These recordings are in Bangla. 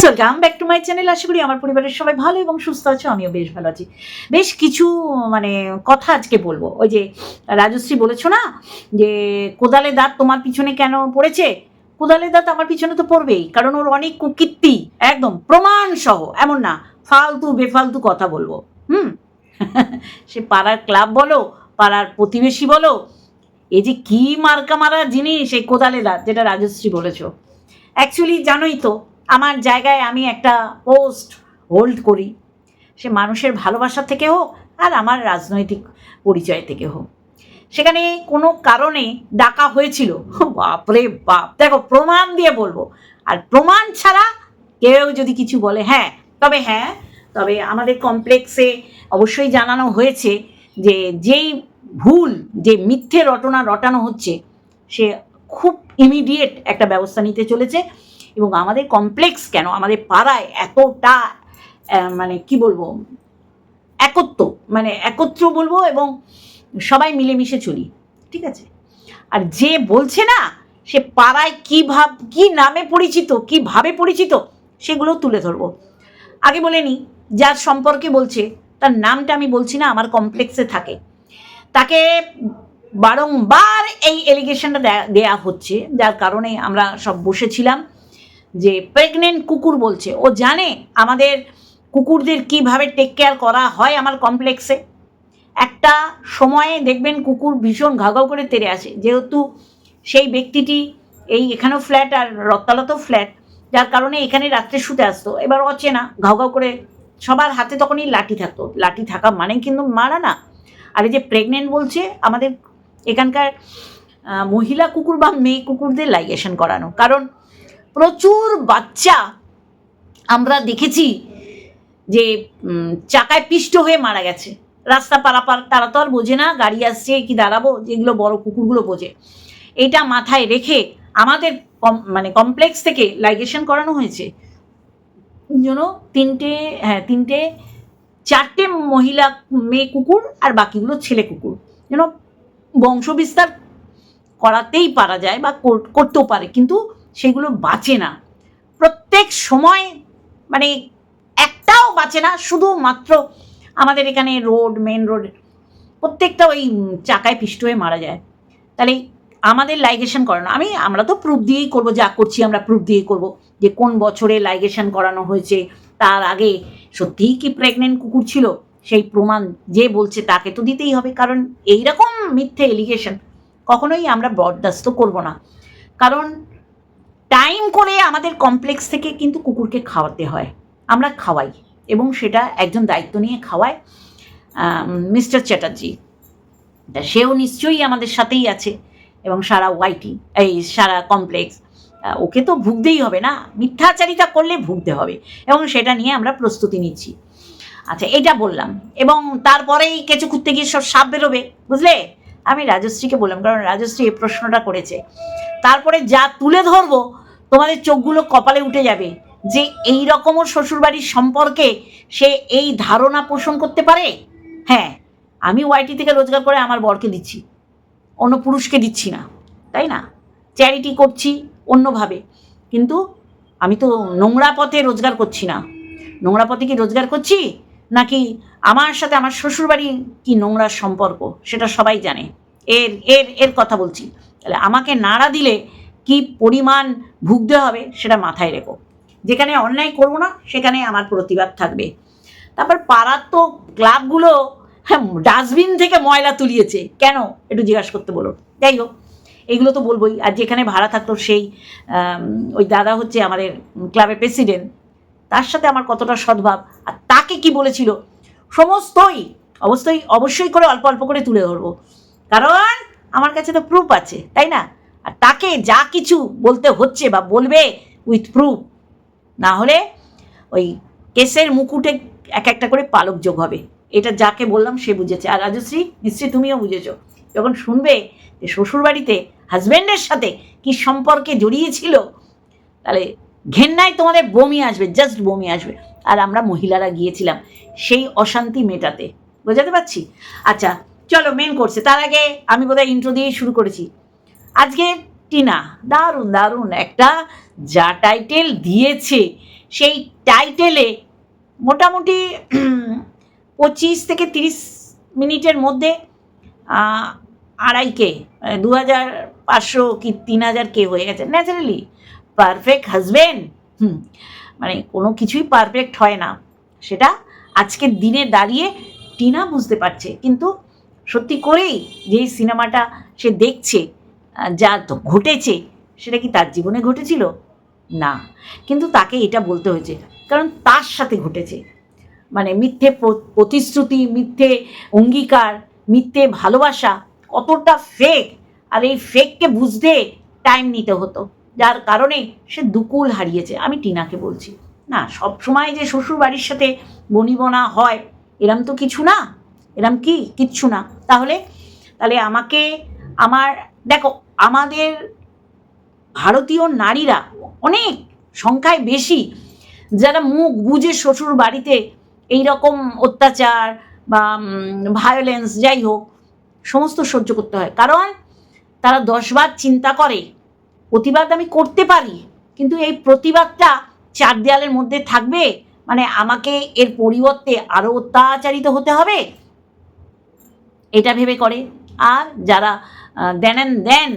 Friends welcome back to my channel আশা করি আমার পরিবারের সবাই ভালো এবং সুস্থ আছে, আমিও বেশ ভালো আছি। বেশ কিছু মানে কথা আজকে বলব। ওই যে রাজশ্রী বলেছ না, যে কোদালে দাঁত তোমার পিছনে কেন পড়েছে? কোদালে দাঁত আমার পিছনে তো পড়বেই, কারণ ওর অনেক কুকীর্তি, একদম প্রমাণ সহ এমন না, ফালতু, বেফালতু কথা বলব। হুম? সে পাড়ার ক্লাব বলো, পাড়ার প্রতিবেশী বলো, এই যে কি মার্কা মারা জিনিস এই কোদালে দাঁত, যেটা রাজশ্রী বলেছ। অ্যাকচুয়ালি জানোই তো আমার জায়গায় আমি একটা পোস্ট হোল্ড করি। সে মানুষের ভালোবাসা থেকে হোক আর আমার রাজনৈতিক পরিচয় থেকে হোক। সেখানে কোনো কারণে ডাকা হয়েছিল। বাপরে বাপ। দেখো, প্রমাণ দিয়ে বলব। আর প্রমাণ ছাড়া কেউ যদি কিছু বলে হ্যাঁ তবে হ্যাঁ তবে আমাদের কমপ্লেক্সে অবশ্যই জানানো হয়েছে যে যেই ভুল, যে মিথ্যে রটনা রটানো হচ্ছে, সে খুব ইমিডিয়েট একটা ব্যবস্থা নিতে চলেছে। এবং আমাদের কমপ্লেক্স কেন? আমাদের পাড়ায় এতটা মানে কি বলব? একত্র মানে একত্র বলব এবং সবাই মিলেমিশে চলি, ঠিক আছে? আর যে বলছে না, সে পাড়ায় কী ভাব, কী নামে পরিচিত কীভাবে পরিচিত, সেগুলো তুলে ধরবো। আগে বলে নিই যার সম্পর্কে বলছে, তার নামটা আমি বলছি না, আমার কমপ্লেক্সে থাকে। তাকে বারংবার এই এলিগেশনটা দেয়া হচ্ছে, যার কারণে আমরা সব বসেছিলাম। যে প্রেগনেন্ট কুকুর বলছে, ও জানে আমাদের কুকুরদের কীভাবে টেক কেয়ার করা হয় আমার কমপ্লেক্সে একটা সময়ে দেখবেন কুকুর ভীষণ ঘাঘাও করে তেরে আসে। যেহেতু সেই ব্যক্তিটি এই এখানেও ফ্ল্যাট আর রত্তালতেও ফ্ল্যাট যার কারণে এখানে রাত্রে শুতে আসতো। এবার অচেনা ঘাউ ঘাউ করে সবার হাতে তখনই লাঠি থাকতো। লাঠি থাকা মানে কিন্তু মারা না। আর এই যে প্রেগনেন্ট বলছে, আমাদের এখানকার মহিলা কুকুর বা মেয়ে কুকুরদের লাইগেশন করানো। কারণ প্রচুর বাচ্চা আমরা দেখেছি যে চাকায় পিষ্ট হয়ে মারা গেছে। রাস্তা পারাপার, তারা তো আর বোঝে না, গাড়ি আসছে কি দাঁড়াবো, যেগুলো বড় কুকুরগুলো বোঝে। এটা মাথায় রেখে আমাদের কম- মানে কমপ্লেক্স থেকে লাইগেশন করানো হয়েছে। যেন তিনটে হ্যাঁ তিনটে, চারটে মহিলা, মেয়ে কুকুর আর বাকিগুলো ছেলে কুকুর। যেন বংশবিস্তার করাতেই পারা যায় বা কর- করতেও পারে, কিন্তু সেগুলো বাঁচে না। প্রত্যেক সময় মানে একটাও বাঁচে না, শুধুমাত্র আমাদের এখানে রোড মেন রোড প্রত্যেকটা ওই চাকায় পিষ্ট হয়ে মারা যায়। তাহলে আমাদের লাইগেশন করানো, আমি, আমরা তো প্রুফ দিয়েই করব, যা করছি আমরা প্রুফ দিয়েই করব, যে কোন বছরে লাইগেশন করানো হয়েছে, তার আগে সত্যিই কি প্রেগনেন্ট কুকুর ছিল? সেই প্রমাণ যে বলছে তাকে তো দিতেই হবে, কারণ এইরকম মিথ্যে এলিগেশন কখনোই আমরা বরদাস্ত করব না। কারণ টাইম করে আমাদের কমপ্লেক্স থেকে কিন্তু কুকুরকে খাওয়াতে হয়। আমরা খাওয়াই এবং সেটা একজন দায়িত্ব নিয়ে খাওয়ায় মিস্টার চ্যাটার্জি। তা সেও নিশ্চয়ই আমাদের সাথেই আছে এবং সারা ওয়াইটি এই সারা কমপ্লেক্স ওকে তো ভুগতেই হবে না। মিথ্যাচারিতা করলে ভুগতে হবে এবং সেটা নিয়ে আমরা প্রস্তুতি নিচ্ছি। আচ্ছা এটা বললাম এবং তারপরেই কেঁচো খুঁজতে গিয়ে সব সাপ বেরোবে, বুঝলে? আমি রাজশ্রীকে বললাম, কারণ রাজশ্রী এই প্রশ্নটা করেছে। তারপরে যা তুলে ধরবো তোমাদের চোখগুলো কপালে উঠে যাবে যে এই রকমও শ্বশুরবাড়ির সম্পর্কে সে এই ধারণা পোষণ করতে পারে? হ্যাঁ আমি ওয়াইটি থেকে রোজগার করে আমার বরকে দিচ্ছি। অন্য পুরুষকে দিচ্ছি না, তাই না? চ্যারিটি করছি অন্যভাবে। কিন্তু আমি তো নোংরা পথে রোজগার করছি না। নোংরা পথে কি রোজগার করছি? নাকি আমার সাথে আমার শ্বশুরবাড়ি কি নোংরা সম্পর্ক? সেটা সবাই জানে। এর এর এর কথা বলছি। তাহলে আমাকে নাড়া দিলে কি পরিমাণ ভুগতে হবে সেটা মাথায় রেখো। যেখানে অন্যায় করব না, সেখানে আমার প্রতিবাদ থাকবে। তারপর পাড়ার তো ক্লাবগুলো হ্যাঁ ডাস্টবিন থেকে ময়লা তুলিয়েছে। কেন? একটু জিজ্ঞাসা করতে বলো। যাই হোক, এগুলো তো বলবোই। আর যেখানে ভাড়া থাকতো সেই ওই দাদা হচ্ছে আমাদের ক্লাবের প্রেসিডেন্ট। তার সাথে আমার কতটা সদ্ভাব। আর তাকে কি বলেছিল? সমস্তই, অবশ্যই অবশ্যই করে অল্প অল্প করে তুলে ধরবো। কারণ আমার কাছে তো প্রুফ আছে, তাই না? আর তাকে যা কিছু বলতে হচ্ছে বা বলবে উইথ প্রুফ না হলে ওই কেসের মুকুটে এক একটা করে পালক যোগ হবে। এটা যাকে বললাম সে বুঝেছে। আর রাজশ্রী, নিশ্চয়ই তুমিও বুঝেছ। যখন শুনবে যে শ্বশুরবাড়িতে হাজব্যান্ডের সাথে কি সম্পর্কে জড়িয়েছিল, তাহলে ঘেন্নায় তোমাদের বমি আসবে জাস্ট বমি আসবে। আর আমরা মহিলারা গিয়েছিলাম সেই অশান্তি মেটাতে। বোঝাতে পারছি? আচ্ছা চলো মেন করছে তার আগে আমি বোধহয় ইন্ট্রো দিয়েই শুরু করেছি। আজকে টিনা দারুণ দারুণ একটা যা টাইটেল দিয়েছে সেই টাইটেলে মোটামুটি পঁচিশ থেকে তিরিশ মিনিটের মধ্যে আহ, আড়াই কে দু হাজার পাঁচশো কি তিন হাজার কে হয়ে গেছে। ন্যাচারালি পারফেক্ট হাজবেন্ড হুম মানে কোনো কিছুই পারফেক্ট হয় না। সেটা আজকের দিনে দাঁড়িয়ে টিনা বুঝতে পারছে। কিন্তু সত্যি করেই যেই সিনেমাটা সে দেখছে যা ঘটেছে, সেটা কি তার জীবনে ঘটেছিল? না। কিন্তু তাকে এটা বলতে হয়েছে, কারণ তার সাথে ঘটেছে। মানে মিথ্যে প্রতিশ্রুতি, মিথ্যে অঙ্গীকার, মিথ্যে ভালোবাসা, কতটা ফেক আর এই ফেককে বুঝতে টাইম নিতে হতো। যার কারণে সে দুকুল হারিয়েছে, আমি টিনাকে বলছি। না, সব সময় যে শ্বশুর বাড়ির সাথে বনিবনা হয়, এরম তো কিছু না। এরম কি? কিচ্ছু না। তাহলে তাহলে আমাকে, আমার, দেখো আমাদের ভারতীয় নারীরা অনেক সংখ্যায় বেশি যারা মুখ বুঝে শ্বশুর বাড়িতে এই রকম অত্যাচার বা ভায়োলেন্স যাই হোক, সমস্ত সহ্য করতে হয়। কারণ তারা দশবার চিন্তা করে, প্রতিবাদ আমি করতে পারি, কিন্তু এই প্রতিবাদটা চার দেয়ালের মধ্যে থাকবে মানে আমাকে এর পরিবর্তে আরও অত্যাচারিত হতে হবে, এটা ভেবে করে। আর যারা দেন অ্যান্ড দেন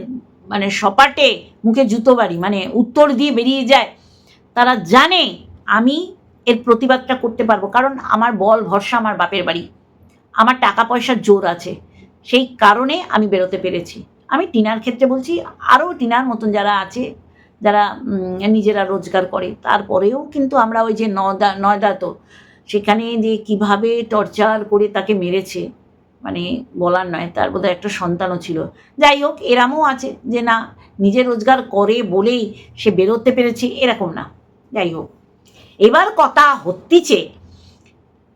মানে সপাটে মুখে জুতো বাড়ি মানে উত্তর দিয়ে বেরিয়ে যায়। তারা জানে আমি এর প্রতিবাদটা করতে পারব, কারণ আমার বল, ভরসা আমার বাপের বাড়ি। আমার টাকা পয়সার জোর আছে। সেই কারণে আমি বেরোতে পেরেছি। আমি টিনার ক্ষেত্রে বলছি, আরও টিনার মতন যারা আছে, যারা নিজেরা রোজগার করে, তারপরেও কিন্তু আমরা ওই যে নয়দা তো সেখানে যে কীভাবে টর্চার করে তাকে মেরেছে মানে বলার নয়, তার বোধহয় একটা সন্তানও ছিল। যাই হোক, এরামও আছে যে না, নিজে রোজগার করে বলেই সে বেরোতে পেরেছে, এরকম না। যাই হোক, এবার কথা হতিছে,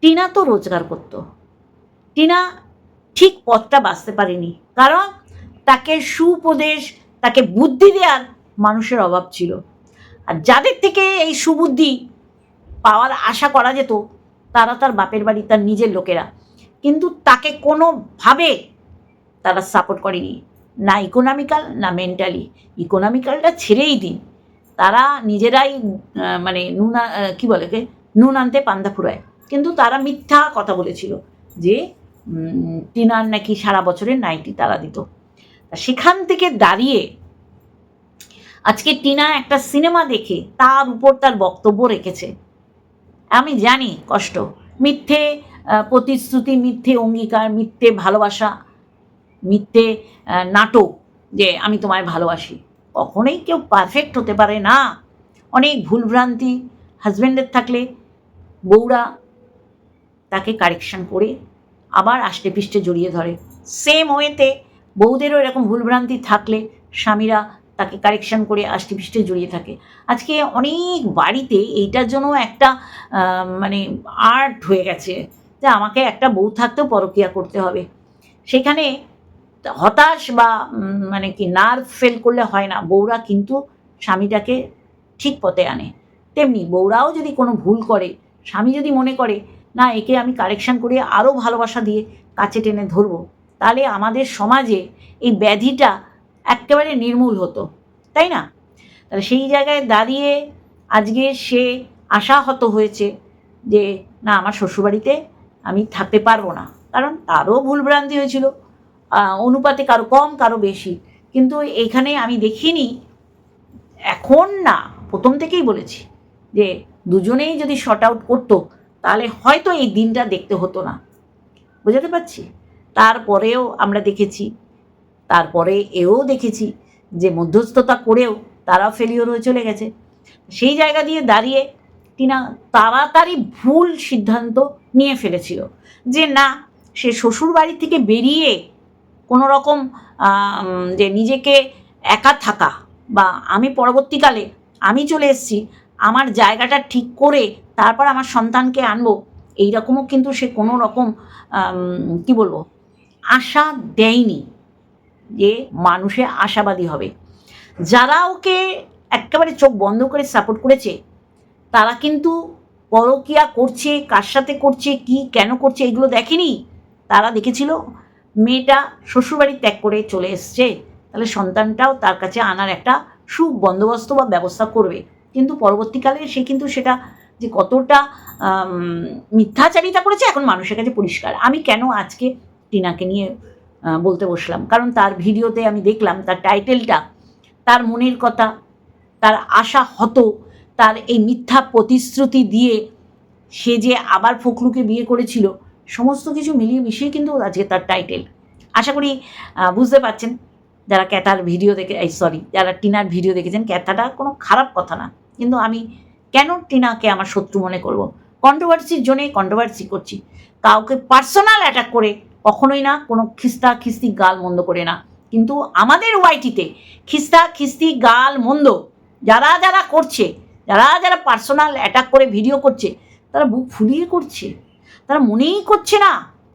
টিনা তো রোজগার করতো। টিনা ঠিক পথটা বাঁচতে পারেনি, কারণ তাকে সুপদেশ, তাকে বুদ্ধি দেওয়ার মানুষের অভাব ছিল। আর যাদের থেকে এই সুবুদ্ধি পাওয়ার আশা করা যেত, তারা তার বাপের বাড়ি তার নিজের লোকেরা। কিন্তু তাকে কোনোভাবে তারা সাপোর্ট করেনি। না ইকোনমিক্যাল না মেন্টালি ইকোনমিক্যালটা ছেড়েই দিন। তারা নিজেরাই মানে নুন কি বলে নুন আনতে পান্দা ফুরায়। কিন্তু তারা মিথ্যা কথা বলেছিল যে টিনার নাকি সারা বছরের নাইটি তারা দিত। সেখান থেকে দাঁড়িয়ে আজকে টিনা একটা সিনেমা দেখে তার উপর তার বক্তব্য রেখেছে। আমি জানি কষ্ট। মিথ্যে প্রতিশ্রুতি, মিথ্যে অঙ্গীকার, মিথ্যে ভালোবাসা, মিথ্যে নাটক যে আমি তোমায় ভালোবাসি। কখনোই কেউ পারফেক্ট হতে পারে না। অনেক ভুলভ্রান্তি হাজব্যান্ডের থাকলে বউরা তাকে কারেকশন করে আবার আষ্টে পিষ্টে জড়িয়ে ধরে। সেম ওয়েতে বউদেরও এরকম ভুলভ্রান্তি থাকলে স্বামীরা তাকে কারেকশন করে আষ্টে পিষ্টে জড়িয়ে থাকে। আজকে অনেক বাড়িতে এইটার জন্য একটা মানে আর্ট হয়ে গেছে। যে আমাকে একটা বউ থাকতেও পরকিয়া করতে হবে। সেখানে হতাশ বা মানে কি নার্ভ ফেল করলে হয় না। বউরা কিন্তু স্বামীটাকে ঠিক পথে আনে। তেমনি বউরাও যদি কোনো ভুল করে, স্বামী যদি মনে করে, না, একে আমি কারেকশন করে আরও ভালোবাসা দিয়ে কাছে টেনে ধরবো, তাহলে আমাদের সমাজে এই ব্যাধিটা একেবারে নির্মূল হতো। তাই না? তাহলে সেই জায়গায় দাঁড়িয়ে আজকে সে আশাহত হয়েছে যে, না, আমার শ্বশুরবাড়িতে আমি থাকতে পারব না। কারণ তারও ভুলভ্রান্তি হয়েছিল। অনুপাতে কারও কম, কারও বেশি। কিন্তু এখানে আমি দেখিনি, এখন না, প্রথম থেকেই বলেছি যে দুজনেই যদি শর্ট আউট করতো, তাহলে হয়তো এই দিনটা দেখতে হতো না। বুঝাতে পারছি? তারপরেও আমরা দেখেছি, তারপরে এও দেখেছি যে মধ্যস্থতা করেও তারা ফেলিওর হয়ে চলে গেছে। সেই জায়গা দিয়ে দাঁড়িয়ে টিনা তাড়াতাড়ি ভুল সিদ্ধান্ত নিয়ে ফেলেছিল। যে না, সে শ্বশুর বাড়ি থেকে বেরিয়ে কোনো রকম যে নিজেকে একা থাকা বা আমি পরবর্তীকালে আমি চলে এসেছি, আমার জায়গাটা ঠিক করে তারপর আমার সন্তানকে আনব এই রকমও কিন্তু সে কোনো রকম কি বলব, আশা দেয়নি যে মানুষে আশাবাদী হবে। যারা ওকে একেবারে চোখ বন্ধ করে সাপোর্ট করেছে, তারা কিন্তু পরকিয়া করছে, কার সাথে করছে, কি, কেন করছে, এগুলো দেখেনি? তারা দেখেছিল মেয়েটা শ্বশুরবাড়ি ত্যাগ করে চলে এসছে। তাহলে সন্তানটাও তার কাছে আনার একটা সুবন্দোবস্ত বা ব্যবস্থা করবে। কিন্তু পরবর্তীকালে সে কিন্তু সেটা যে কতটা মিথ্যাচারিতা করেছে, এখন মানুষের কাছে পরিষ্কার। আমি কেন আজকে টিনাকে নিয়ে বলতে বসলাম? কারণ তার ভিডিওতে আমি দেখলাম, তার টাইটেলটা, তার মনের কথা, তার আশা হতো তার এই মিথ্যা প্রতিশ্রুতি দিয়ে সে যে আবার ফখরুকে বিয়ে করেছিল, সমস্ত কিছু মিলিয়ে মিশিয়ে কিন্তু আজকে তার টাইটেল আশা করি বুঝতে পারছেন যারা ক্যাথার ভিডিও দেখে, এই সরি যারা টিনার ভিডিও দেখেছেন, ক্যাথাটা কোনো খারাপ কথা না। কিন্তু আমি কেন টিনাকে আমার শত্রু মনে করব? কন্ট্রোভার্সির জন্যে কন্ট্রোভার্সি করছি। কাউকে পার্সোনাল অ্যাটাক করে কখনোই না, কোনো খিস্তা খিস্তি গাল মন্দ করে না। কিন্তু আমাদের ওয়াইটিতে খিস্তা খিস্তি গাল মন্দ, যারা যারা করছে যারা যারা পার্সোনাল অ্যাটাক করে ভিডিও করছে, তারা বুক ফুলিয়ে করছে। তারা মনেই করছে না,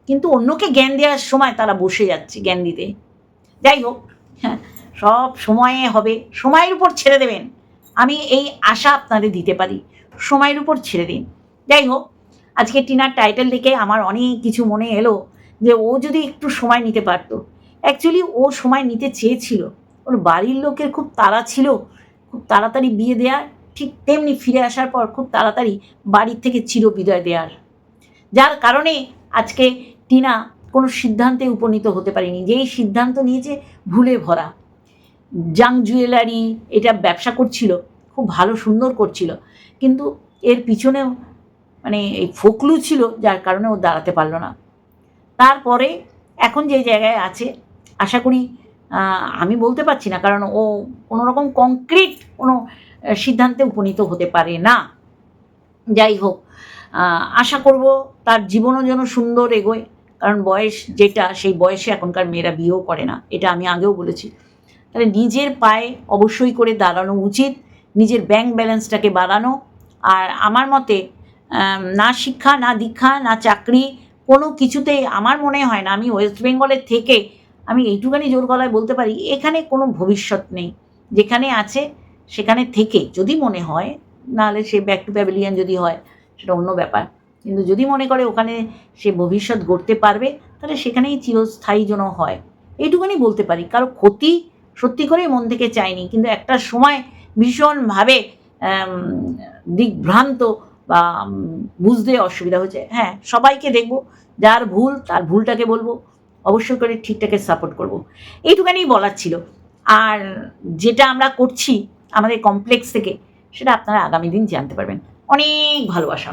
কিন্তু অন্যকে জ্ঞান দেওয়ার সময় তারা বসে যাচ্ছে জ্ঞান দিতে। যাই হোক হ্যাঁ সব সময়ে হবে। সময়ের উপর ছেড়ে দেবেন। আমি এই আশা আপনাদের দিতে পারি। সময়ের উপর ছেড়ে দিন। যাই হোক, আজকে টিনার টাইটেল দেখে আমার অনেক কিছু মনে এলো যে ও যদি একটু সময় নিতে পারতো। অ্যাকচুয়ালি ও সময় নিতে চেয়েছিল। ওর বাড়ির লোকের খুব তাড়া ছিল। খুব তাড়াতাড়ি বিয়ে দেওয়ার ঠিক তেমনি ফিরে আসার পর খুব তাড়াতাড়ি বাড়ির থেকে চির বিদায় দেওয়ার যার কারণে আজকে টিনা কোনো সিদ্ধান্তে উপনীত হতে পারেনি। যেই সিদ্ধান্ত নিয়েছে ভুলে ভরা। জাং জুয়েলারি এটা ব্যবসা করছিল, খুব ভালো সুন্দর করছিল। কিন্তু এর পিছনেও মানে এই ফোকলু ছিল, যার কারণে ও দাঁড়াতে পারল না। তারপরে এখন যে জায়গায় আছে, আশা করি আমি বলতে পারছি না, কারণ ও কোনো রকম কংক্রিট কোনো সিদ্ধান্তে উপনীত হতে পারে না। যাই হোক আশা করব তার জীবনও যেন সুন্দর এগোয়, কারণ বয়স যেটা, সেই বয়সে এখনকার মেয়েরা বিয়েও করে না, এটা আমি আগেও বলেছি। তাহলে নিজের পায়ে অবশ্যই করে দাঁড়ানো উচিত, নিজের ব্যাংক ব্যালেন্সটাকে বাড়ানো, আর আমার মতে না শিক্ষা, না দীক্ষা, না চাকরি, কোনো কিছুতেই আমার মনে হয় না, আমি ওয়েস্ট বেঙ্গলের থেকে, আমি এইটুখানি জোর গলায় বলতে পারি, এখানে কোনো ভবিষ্যৎ নেই। যেখানে আছে সেখানে থেকে যদি মনে হয় নাহলে সে ব্যাক টু প্যাভিলিয়ন যদি হয় সেটা অন্য ব্যাপার। কিন্তু যদি মনে করে ওখানে সে ভবিষ্যৎ গড়তে পারবে তাহলে সেখানেই চিরস্থায়ী যেন হয়। এইটুখানি বলতে পারি। কারও ক্ষতি সত্যি করেই মন থেকে চাইনি কিন্তু একটা সময় ভীষণভাবে আম, দিগ্ভ্রান্ত বা বুঝতে অসুবিধা হচ্ছে হ্যাঁ সবাইকে দেখব যার ভুল তার ভুলটাকে বলব অবশ্যই করে ঠিকটাকে সাপোর্ট করব। এইটুখানি বলার ছিল। আর যেটা আমরা করছি আমাদের কমপ্লেক্স থেকে সেটা আপনারা আগামী দিন জানতে পারবেন। অনেক ভালোবাসা।